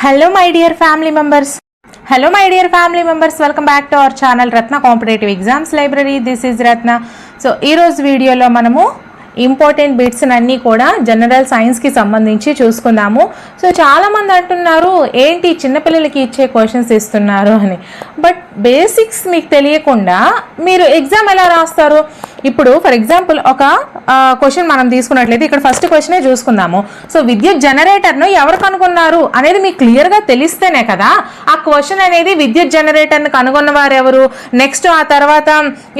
Hello my dear family members hello my dear family members welcome back to our channel Ratna competitive exams library this is Ratna so ఈరోజు వీడియోలో మనము important bits అన్నీ కూడా general సైన్స్కి సంబంధించి చూసుకుందాము. So చాలామంది అంటున్నారు ఏంటి చిన్నపిల్లలకి ఇచ్చే క్వశ్చన్స్ ఇస్తున్నారు అని. బట్ బేసిక్స్ మీకు తెలియకుండా మీరు ఎగ్జామ్ ఎలా రాస్తారు? ఇప్పుడు ఫర్ ఎగ్జాంపుల్ ఒక క్వశ్చన్ మనం తీసుకున్నట్లయితే ఇక్కడ ఫస్ట్ క్వశ్చనే చూసుకుందాము. సో విద్యుత్ జనరేటర్ను ఎవరు కనుగొన్నారు అనేది మీకు క్లియర్గా తెలిస్తేనే కదా ఆ క్వశ్చన్ అనేది విద్యుత్ జనరేటర్ని కనుగొన్న వారు ఎవరు? నెక్స్ట్ ఆ తర్వాత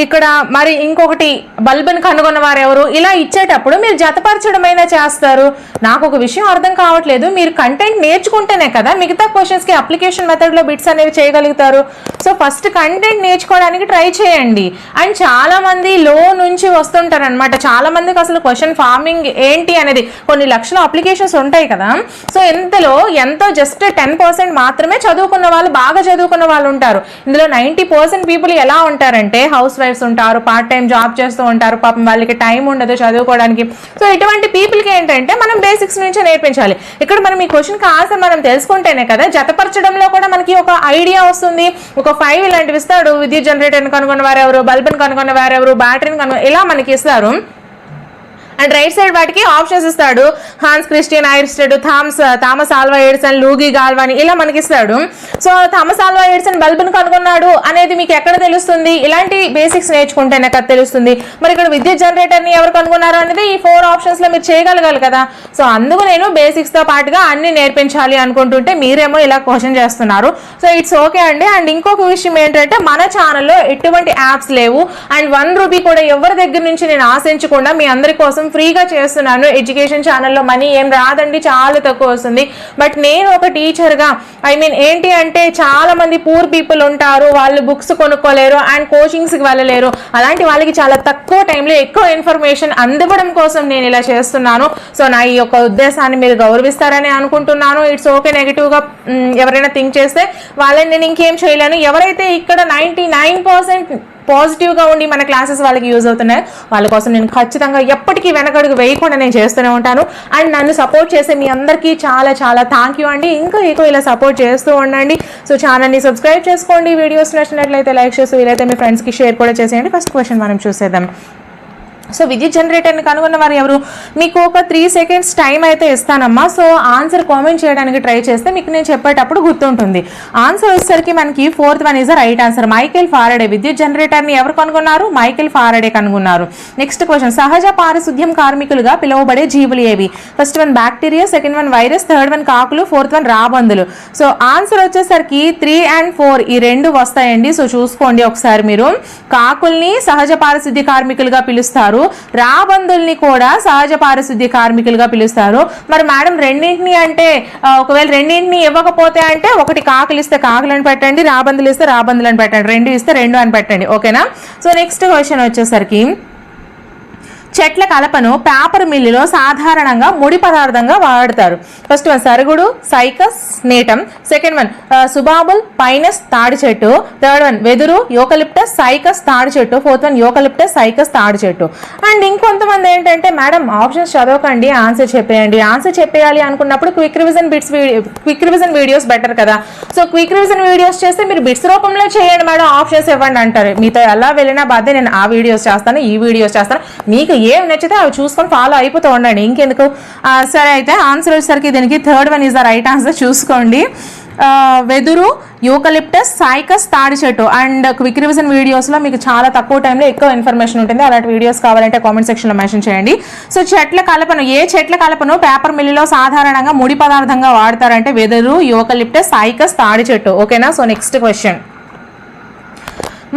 ఇక్కడ మరి ఇంకొకటి బల్బుని కనుగొన్న వారు ఎవరు? ఇలా ఇచ్చేటప్పుడు మీరు జతపరచడమైనా చేస్తారు. నాకు ఒక విషయం అర్థం కావట్లేదు. మీరు కంటెంట్ నేర్చుకుంటేనే కదా మిగతా క్వశ్చన్స్కి అప్లికేషన్ మెథడ్లో బిట్స్ అనేవి చేయగలుగుతారు. సో ఫస్ట్ కంటెంట్ నేర్చుకోవడానికి ట్రై చేయండి. అండ్ చాలామంది లో నుంచి వస్తుంటారు అనమాట చాలా మందికి అసలు క్వశ్చన్ ఫార్మింగ్ ఏంటి అనేది కొన్ని లక్షల అప్లికేషన్స్ ఉంటాయి కదా. సో ఇంతలో ఎంతో జస్ట్ టెన్ పర్సెంట్ మాత్రమే చదువుకున్న వాళ్ళు బాగా చదువుకున్న వాళ్ళు ఉంటారు. ఇందులో నైంటీ పర్సెంట్ పీపుల్ ఎలా ఉంటారంటే హౌస్ వైఫ్స్ ఉంటారు పార్ట్ టైం జాబ్ చేస్తూ ఉంటారు. పాపం వాళ్ళకి టైం ఉండదు చదువుకోవడానికి. సో ఇటువంటి పీపుల్కి ఏంటంటే మనం బేసిక్స్ నుంచి నేర్పించాలి. ఇక్కడ మనం ఈ క్వశ్చన్కి ఆన్సర్ మనం తెలుసుకుంటేనే కదా జతపరచడంలో కూడా మనకి ఒక ఐడియా వస్తుంది. ఒక ఫైవ్ ఇలాంటివి ఇస్తాడు. విద్యుత్ జనరేటర్ని కనుగొన్న వారెవరు? బల్బ్ని కనుగొన్న వారెవరు? బ్యాటరీని కను ఇలా మనకి ఇస్తారు. అండ్ రైట్ సైడ్ వాటికి ఆప్షన్స్ ఇస్తాడు. Hans Christian Oersted Thomas Thomas Alva Edison Luigi Galvani ఇలా మనకి ఇస్తాడు. సో థామస్ ఆల్వా ఎడిసన్ బల్బును కనుగొన్నాడు అనేది మీకు ఎక్కడ తెలుస్తుంది? ఇలాంటి బేసిక్స్ నేర్చుకుంటే నాకు తెలుస్తుంది. మరి ఇక్కడ విద్యుత్ జనరేటర్ని ఎవరు కనుగొన్నారు అనేది ఈ ఫోర్ ఆప్షన్స్లో మీరు చేయగలగాలి కదా. సో అందుకు నేను బేసిక్స్తో పాటుగా అన్ని నేర్పించాలి అనుకుంటుంటే మీరేమో ఇలా క్వశ్చన్ చేస్తున్నారు. సో ఇట్స్ ఓకే అండి. అండ్ ఇంకొక విషయం ఏంటంటే మన ఛానల్లో ఎటువంటి యాప్స్ లేవు. అండ్ వన్ రూపీ కూడా ఎవరి దగ్గర నుంచి నేను ఆశించకుండా మీ అందరి కోసం ఫ్రీగా చేస్తున్నాను. ఎడ్యుకేషన్ ఛానల్లో మనీ ఏం రాదండి చాలా తక్కువ వస్తుంది. బట్ నేను ఒక టీచర్గా ఐ మీన్ ఏంటి అంటే చాలా మంది పూర్ పీపుల్ ఉంటారు వాళ్ళు బుక్స్ కొనుక్కోలేరు అండ్ కోచింగ్స్కి వెళ్ళలేరు. అలాంటి వాళ్ళకి చాలా తక్కువ టైంలో ఎక్కువ ఇన్ఫర్మేషన్ అందివ్వడం కోసం నేను ఇలా చేస్తున్నాను. సో నా ఈ యొక్క ఉద్దేశాన్ని మీరు గౌరవిస్తారని అనుకుంటున్నాను. ఇట్స్ ఓకే నెగిటివ్గా ఎవరైనా థింక్ చేస్తే వాళ్ళని నేను ఇంకేం చేయలేను. ఎవరైతే ఇక్కడ నైంటీ నైన్ పర్సెంట్ పాజిటివ్గా ఉండి మన క్లాసెస్ వాళ్ళకి యూజ్ అవుతున్నాయి. వాళ్ళ కోసం నేను ఖచ్చితంగా ఎప్పటికీ వెనకడుగు వేయకుండా నేను చేస్తూనే ఉంటాను. అండ్ నన్ను సపోర్ట్ చేసే మీ అందరికీ చాలా చాలా థ్యాంక్ యూ అండి. ఇంకా ఎక్కువ ఇలా సపోర్ట్ చేస్తూ ఉండండి. సో ఛానల్ని సబ్స్క్రైబ్ చేసుకోండి. వీడియోస్ నచ్చినట్లయితే లైక్ చేస్తూ వీలైతే మీ ఫ్రెండ్స్కి షేర్ కూడా చేసేయండి. ఫస్ట్ క్వశ్చన్ మనం చూసేద్దాం. సో విద్యుత్ జనరేటర్ని కనుగొన్న వారు ఎవరు? మీకు ఒక త్రీ సెకండ్స్ టైం అయితే ఇస్తానమ్మా. సో ఆన్సర్ కామెంట్ చేయడానికి ట్రై చేస్తే మీకు నేను చెప్పేటప్పుడు గుర్తుంటుంది. ఆన్సర్ వచ్చేసరికి మనకి fourth one is right answer Michael Faraday విద్యుత్ జనరేటర్ని ఎవరు కనుగొన్నారు? మైకేల్ ఫారడే కనుగొన్నారు. నెక్స్ట్ క్వశ్చన్ సహజ పారిశుద్ధ్యం కార్మికులుగా పిలువబడే జీవులు ఏవి? First one bacteria second one virus third one కాకులు ఫోర్త్ వన్ రాబందులు. సో ఆన్సర్ వచ్చేసరికి త్రీ అండ్ ఫోర్ ఈ రెండు వస్తాయండి. సో చూసుకోండి ఒకసారి మీరు. కాకుల్ని సహజ పారిశుద్ధ్య కార్మికులుగా పిలుస్తారు. రాబందుల్ని కూడా సహజ పారిశుద్ధ్య కార్మికులుగా పిలుస్తారు. మరి మేడం రెండింటిని అంటే ఒకవేళ రెండింటిని ఇవ్వకపోతే అంటే ఒకటి కాకులు ఇస్తే కాకులను పెట్టండి రాబందులు ఇస్తే రాబందులను పెట్టండి రెండు ఇస్తే రెండు అని పెట్టండి. ఓకేనా? సో నెక్స్ట్ క్వశ్చన్ వచ్చేసరికి చెట్ల కలపను పేపర్ మిల్లులో సాధారణంగా ముడి పదార్థంగా వాడతారు. ఫస్ట్ వన్ సరుగుడు సైకస్ నేటం సెకండ్ వన్ సుబాబుల్ పైనస్ తాడి చెట్టు. థర్డ్ వన్ వెదురు యోకలిప్టస్ సైకస్ తాడి చెట్టు. ఫోర్త్ వన్ యోకలిప్టస్ సైకస్ తాడి చెట్టు. అండ్ ఇంకొంతమంది ఏంటంటే మేడం ఆప్షన్స్ చదవకండి ఆన్సర్ చెప్పేయండి. ఆన్సర్ చెప్పేయాలి అనుకున్నప్పుడు quick revision bits quick revision videos better కదా. సో క్విక్ రివిజన్ వీడియోస్ చేస్తే మీరు బిట్స్ రూపంలో చేయండి మేడం. ఆప్షన్స్ ఇవ్వండి అంటారు. మీతో ఎలా వెళ్ళినా బాధే నేను ఆ వీడియోస్ చేస్తాను ఈ వీడియోస్ చేస్తాను. మీకు ఏం నచ్చితే అవి చూసుకొని ఫాలో అయిపోతూ ఉండండి. ఇంకెందుకు? సరే అయితే ఆన్సర్ వచ్చేసరికి దీనికి third one is the right answer చూసుకోండి. వెదురు యూకలిప్టస్ సైకస్ తాడి చెట్టు అండ్ క్విక్ రివిజన్ వీడియోస్లో మీకు చాలా తక్కువ టైంలో ఎక్కువ ఇన్ఫర్మేషన్ ఉంటుంది. అలాంటి వీడియోస్ కావాలంటే కామెంట్ సెక్షన్లో మెన్షన్ చేయండి. సో చెట్ల కలపను ఏ చెట్ల కలపను పేపర్ మిల్లులో సాధారణంగా ముడి పదార్థంగా వాడతారంటే వెదురు యూకలిప్టస్ సైకస్ తాడి చెట్టు ఓకేనా సో నెక్స్ట్ క్వశ్చన్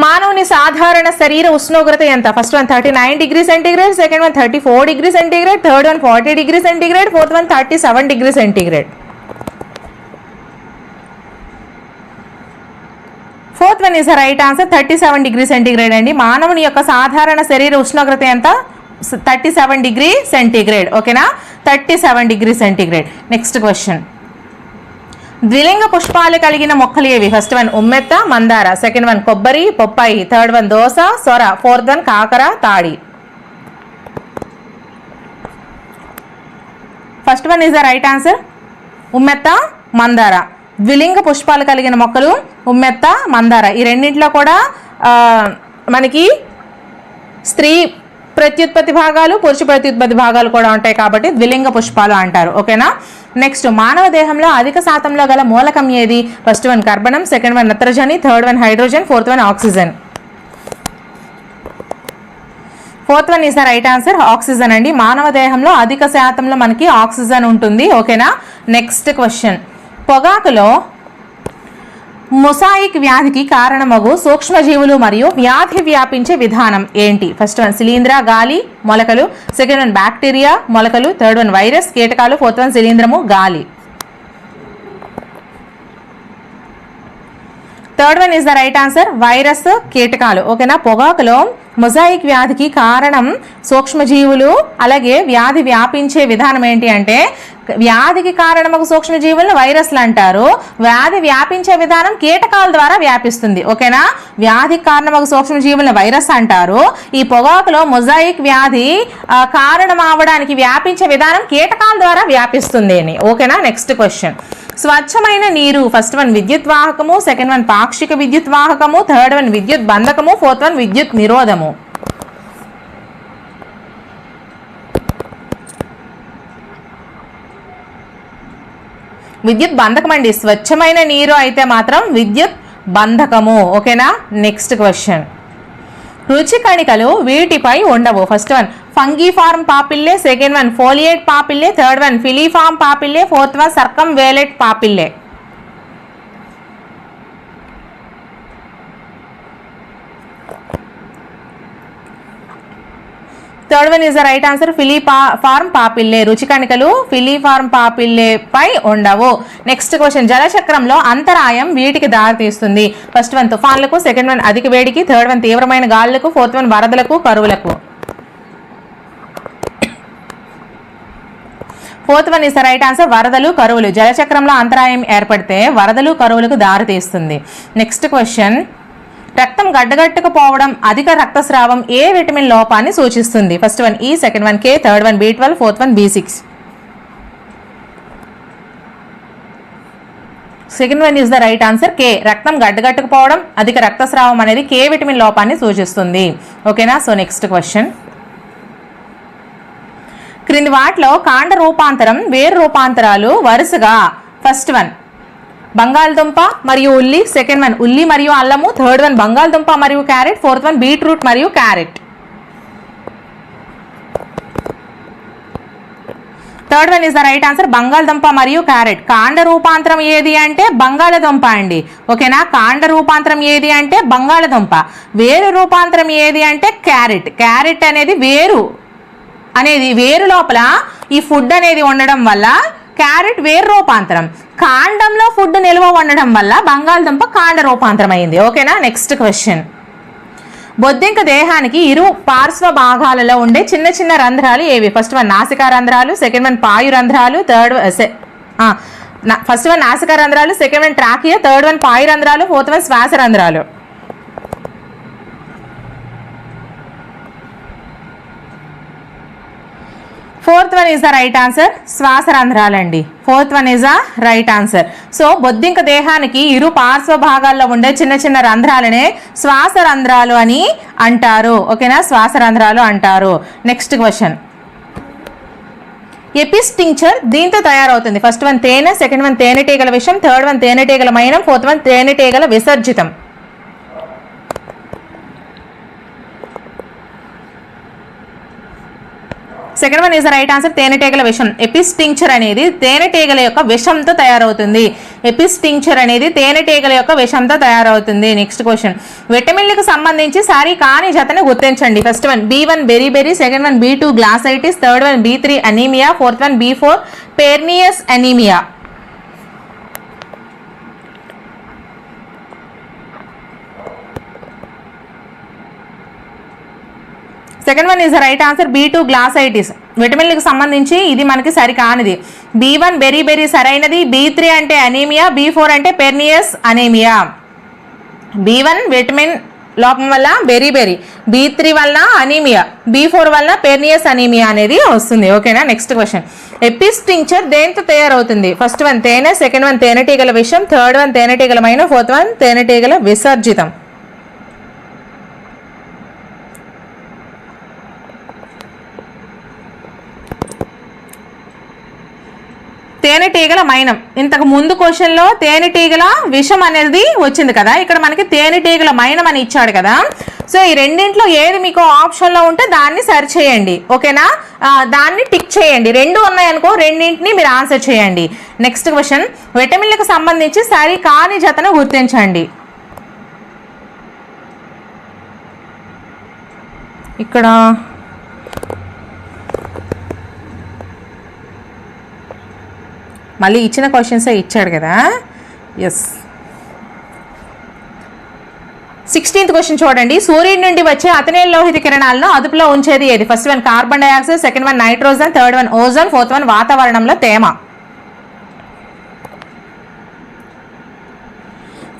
మానవుని సాధారణ శరీర ఉష్ణోగ్రత ఎంత? First one thirty nine degree centigrade second one thirty four degree centigrade third one forty degree centigrade fourth one thirty seven degree centigrade fourth one is right answer thirty seven degree centigrade అండి. మానవుని యొక్క సాధారణ శరీర ఉష్ణోగ్రత ఎంత? Thirty seven degree centigrade ఓకేనా thirty seven degree centigrade next question ద్విలింగ పుష్పాలు కలిగిన మొక్కలు ఏవి? ఫస్ట్ వన్ ఉమ్మెత్త మందార. సెకండ్ వన్ కొబ్బరి పొప్పాయి. థర్డ్ వన్ దోస సొర. ఫోర్త్ వన్ కాకర తాడి. First one is the right answer ఉమ్మెత్త మందార. ద్విలింగ పుష్పాలు కలిగిన మొక్కలు ఉమ్మెత్త మందార. ఈ రెండింటిలో కూడా మనకి స్త్రీ ప్రత్యుత్పత్తి భాగాలు పురుష ప్రత్యుత్పత్తి భాగాలు కూడా ఉంటాయి కాబట్టి ద్విలింగ పుష్పాలు అంటారు. ఓకేనా నెక్స్ట్ మానవ దేహంలో అధిక శాతంలో గల మూలకం ఏది? ఫస్ట్ వన్ కార్బనం సెకండ్ వన్ నత్రజని third one hydrogen fourth one oxygen fourth one is the right answer oxygen అండి. మానవ దేహంలో అధిక శాతంలో మనకి ఆక్సిజన్ ఉంటుంది ఓకేనా నెక్స్ట్ క్వశ్చన్ పొగాకులో మొసాయిక్ వ్యాధికి కారణమగు సూక్ష్మజీవులు మరియు వ్యాధి వ్యాపించే విధానం ఏంటి? ఫస్ట్ వన్ శిలీంద్ర గాలి మొలకలు. సెకండ్ వన్ బ్యాక్టీరియా మొలకలు. థర్డ్ వన్ వైరస్ కీటకాలు. ఫోర్త్ వన్ శిలీంధ్రము గాలి. Third one is the right answer virus కీటకాలు. ఓకేనా పొగాకులో మొజాయిక్ వ్యాధికి కారణం సూక్ష్మజీవులు అలాగే వ్యాధి వ్యాపించే విధానం ఏంటి అంటే వ్యాధికి కారణమగు సూక్ష్మజీవులను వైరస్లు అంటారు. వ్యాధి వ్యాపించే విధానం కీటకాల ద్వారా వ్యాపిస్తుంది. ఓకేనా? వ్యాధికి కారణమగు సూక్ష్మజీవులను వైరస్ అంటారు. ఈ పొగాకులో మొజాయిక్ వ్యాధి కారణం అవడానికి వ్యాపించే విధానం కీటకాల ద్వారా వ్యాపిస్తుంది అని. ఓకేనా? Next question. స్వచ్ఛమైన నీరు ఫస్ట్ వన్ విద్యుత్ వాహకము సెకండ్ వన్ పాక్షిక విద్యుత్ వాహకము థర్డ్ వన్ విద్యుత్ బంధకము ఫోర్త్ వన్ విద్యుత్ నిరోధము. విద్యుత్ బంధకం అండి. స్వచ్ఛమైన నీరు అయితే మాత్రం విద్యుత్ బంధకము. ఓకేనా? నెక్స్ట్ క్వశ్చన్ రుచి కణికలు వీటిపై ఉండవు. First one fungiform papillae second one foliate papillae third one filiform papillae fourth one circumvallate papillae. Third one is the right answer filiform papillae. రుచి కణికలు ఫిలీ ఫార్మ్ పాపిల్లే పై ఉండవు. నెక్స్ట్ క్వశ్చన్ జలచక్రంలో అంతరాయం వీటికి దారితీస్తుంది. ఫస్ట్ వన్ తుఫాన్లకు సెకండ్ వన్ అధిక వేడికి థర్డ్ వన్ తీవ్రమైన గాలులకు ఫోర్త్ వన్ వరదలకు కరువులకు fourth one is the right answer వరదలు కరువులు. జలచక్రంలో అంతరాయం ఏర్పడితే వరదలు కరువులకు దారితీస్తుంది నెక్స్ట్ క్వశ్చన్ రక్తం గడ్డగట్టుకుపోవడం అధిక రక్తస్రావం ఏ విటమిన్ లోపాన్ని సూచిస్తుంది? First one E second one K third one B twelve fourth one B six second one is the right answer K రక్తం గడ్డగట్టుకుపోవడం అధిక రక్తస్రావం అనేది కే విటమిన్ లోపాన్ని సూచిస్తుంది. ఓకేనా సో నెక్స్ట్ క్వశ్చన్ క్రింది వాటిలో కాండ రూపాంతరం వేరు రూపాంతరాలు వరుసగా. ఫస్ట్ వన్ బంగాళదుంప మరియు ఉల్లి. సెకండ్ వన్ ఉల్లి మరియు అల్లము. థర్డ్ వన్ బంగాళదుంప మరియు క్యారెట్. ఫోర్త్ వన్ బీట్రూట్ మరియు carrot. Third one is the right answer బంగాళదుంప మరియు క్యారెట్. కాండ రూపాంతరం ఏది అంటే బంగాళదుంప అండి. ఓకేనా? కాండ రూపాంతరం ఏది అంటే బంగాళదుంప. వేరు రూపాంతరం ఏది అంటే క్యారెట్. క్యారెట్ అనేది వేరు అనేది వేరు లోపల ఈ ఫుడ్ అనేది ఉండడం వల్ల క్యారెట్ వేరు రూపాంతరం. కాండంలో ఫుడ్ నిల్వ ఉండడం వల్ల బంగాళదుంప కాండ రూపాంతరం అయింది ఓకేనా? నెక్స్ట్ క్వశ్చన్ బొద్దింక దేహానికి ఇరు పార్శ్వ భాగాలలో ఉండే చిన్న చిన్న రంధ్రాలు ఏవి? ఫస్ట్ వన్ నాసికా రంధ్రాలు సెకండ్ వన్ పాయు రంధ్రాలు థర్డ్ ఫస్ట్ వన్ నాసికా రంధ్రాలు second one trachea third one పాయు రంధ్రాలు ఫోర్త్ వన్ శ్వాస రంధ్రాలు. Fourth one is the right answer శ్వాస రంధ్రాలండి fourth one is the right answer so బొద్దింక దేహానికి ఇరు పార్శ్వ భాగాల్లో ఉండే చిన్న చిన్న రంధ్రాలనే శ్వాస రంధ్రాలు అని అంటారు ఓకేనా శ్వాస రంధ్రాలు అంటారు నెక్స్ట్ క్వశ్చన్ ఎపిస్టింక్చర్ దీంతో తయారవుతుంది. ఫస్ట్ వన్ తేనె సెకండ్ వన్ తేనెటీగల విషయం థర్డ్ వన్ తేనెటీగల మైనం ఫోర్త్ వన్ తేనెటీగల విసర్జితం. Second one is the right answer తేనెటీగల విషం. ఎపిస్టింక్చర్ అనేది తేనెటీగల యొక్క విషంతో తయారవుతుంది. ఎపిస్టింక్చర్ అనేది తేనెటీగల యొక్క విషంతో తయారవుతుంది. నెక్స్ట్ క్వశ్చన్ విటమిన్లకు సంబంధించి సారీ కాని జతని గుర్తించండి. First one B one beriberi second one B two glossitis third one B three anaemia fourth one B four pernicious anaemia second one is right answer B two glossitis విటమిన్లకు సంబంధించి ఇది మనకి సరికానిది. B one beriberi సరైనది. B three అంటే anaemia B four అంటే pernicious anaemia B one vitamin లోపం వల్ల beriberi B three వల్ల అనీమియా బీ ఫోర్ వల్ల పెర్నియస్ అనీమియా అనేది వస్తుంది. ఓకేనా నెక్స్ట్ క్వశ్చన్ ఎపిస్టింక్చర్ దేంతో తయారవుతుంది? ఫస్ట్ వన్ తేనె సెకండ్ వన్ తేనెటీగల విషం థర్డ్ వన్ తేనెటీగల మైన ఫోర్త్ వన్ తేనెటీగల విసర్జితం. తేనెటీగల మైనం. ఇంతకు ముందు క్వశ్చన్లో తేనెటీగల విషం అనేది వచ్చింది కదా. ఇక్కడ మనకి తేనెటీగల మైనం అని ఇచ్చాడు కదా. సో ఈ రెండింట్లో ఏది మీకు ఆప్షన్లో ఉంటే దాన్ని సరి చేయండి. ఓకేనా? దాన్ని టిక్ చేయండి. రెండు ఉన్నాయనుకో రెండింటిని మీరు ఆన్సర్ చేయండి. నెక్స్ట్ క్వశ్చన్ విటమిన్లకు సంబంధించి సరి కాని జతను గుర్తించండి. ఇక్కడ మళ్ళీ ఇచ్చిన క్వశ్చన్సే ఇచ్చాడు కదా? ఎస్ సిక్స్టీన్త్ క్వశ్చన్ చూడండి. సూర్యుడి నుండి వచ్చే అతనేల్ లోహిత కిరణాలను అదుపులో ఉంచేది ఏది? First one carbon dioxide second one nitrogen third one ozone fourth one వాతావరణంలో తేమ.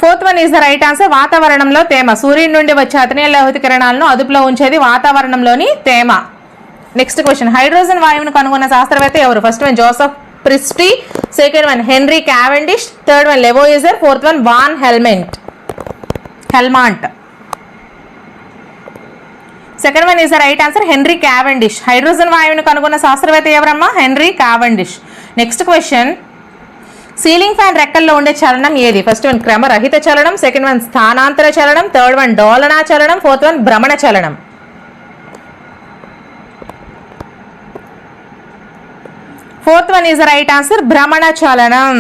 Fourth one is the right answer వాతావరణంలో తేమ. సూర్యుడి నుండి వచ్చే అతనేల్ లోహిత కిరణాలను అదుపులో ఉంచేది వాతావరణంలోని తేమ. నెక్స్ట్ క్వశ్చన్ హైడ్రోజన్ వాయువును కనుగొన్న శాస్త్రవేత్త ఎవరు? First one Joseph Priestley second one Henry Cavendish third one Lavoisier fourth one Van Helmont. Helmont. Second one is the right answer Henry Cavendish hydrogen వాయువును కనుగొన్న శాస్త్రవేత్త ఎవరమ్మా? Henry Cavendish next question ceiling fan రెక్కల్లో ఉండే చలనం ఏది? First one క్రమరహిత చలనం second one స్థానాంతర చలనం third one డోలనా చలనం ఫోర్త్ వన్ భ్రమణ చలనం. Fourth one is right answer భ్రమణ చలనం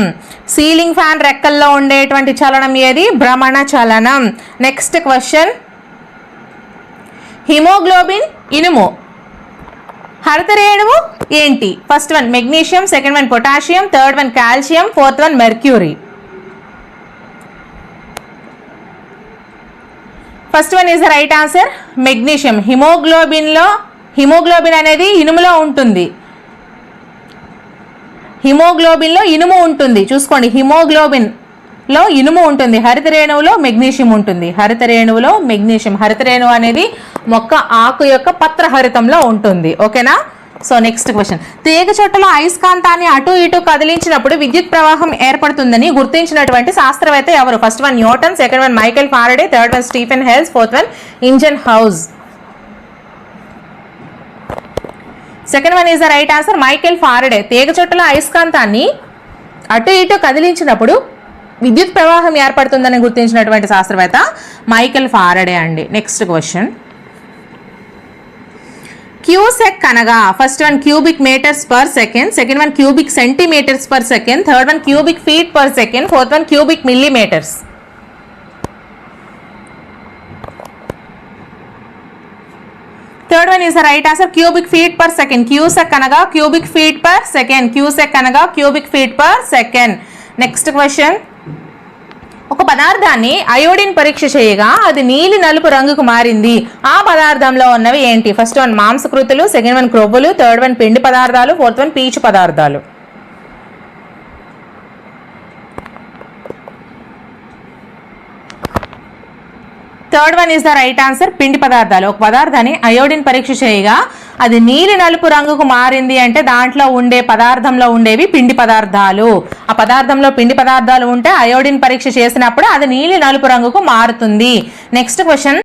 సీలింగ్ ఫ్యాన్ రెక్కల్లో ఉండేటువంటి చలనం ఏది? భ్రమణ చలనం నెక్స్ట్ క్వశ్చన్ హిమోగ్లోబిన్ ఇనుము. హరితరేణువు ఏంటి? First one magnesium second one potassium third one calcium fourth one mercury first one is right answer magnesium హిమోగ్లోబిన్లో haemoglobin అనేది ఇనుములో ఉంటుంది. హిమోగ్లోబిన్లో ఇనుము ఉంటుంది. చూసుకోండి హిమోగ్లోబిన్లో ఇనుము ఉంటుంది. హరిత రేణువులో మెగ్నీషియం ఉంటుంది. హరిత రేణువులో మెగ్నీషియం. హరిత రేణువు అనేది మొక్క ఆకు యొక్క పత్రహరితంలో ఉంటుంది. ఓకేనా? సో నెక్స్ట్ క్వశ్చన్ తీగ చుట్టలో అయస్కాంతాన్ని అటు ఇటు కదిలించినప్పుడు విద్యుత్ ప్రవాహం ఏర్పడుతుందని గుర్తించినటువంటి శాస్త్రవేత్త ఎవరు? First one Newton second one Michael Faraday third one Stephen Hales fourth one Ingenhousz second one is the right answer Michael Faraday తీగ చుట్టలో అయస్కాంతాన్ని అటు ఇటు కదిలించినప్పుడు విద్యుత్ ప్రవాహం ఏర్పడుతుందని గుర్తించినటువంటి శాస్త్రవేత్త మైకెల్ ఫారడే అండి. నెక్స్ట్ క్వశ్చన్ క్యూసెక్ అనగా first one cubic metres per second second one cubic centimetres per second third one cubic feet per second fourth one cubic millimetres third one is right answer cubic feet per second cusec అనగా cubic feet per second cusec అనగా cubic feet per second next question ఒక పదార్థాన్ని iodine పరీక్ష చేయగా అది నీలి నలుపు రంగుకు మారింది. ఆ పదార్థంలో ఉన్నవి ఏంటి? ఫస్ట్ వన్ మాంసకృతులు సెకండ్ వన్ క్రొవ్వులు థర్డ్ వన్ పిండి పదార్థాలు ఫోర్త్ వన్ పీచు పదార్థాలు. Third one is the right answer పిండి పదార్థాలు. ఒక పదార్థాన్ని అయోడిన్ పరీక్ష చేయగా అది నీలి నలుపు రంగుకు మారింది అంటే దాంట్లో ఉండే పదార్థంలో ఉండేవి పిండి పదార్థాలు. ఆ పదార్థంలో పిండి పదార్థాలు ఉంటే అయోడిన్ పరీక్ష చేసినప్పుడు అది నీలి నలుపు రంగుకు మారుతుంది. Next question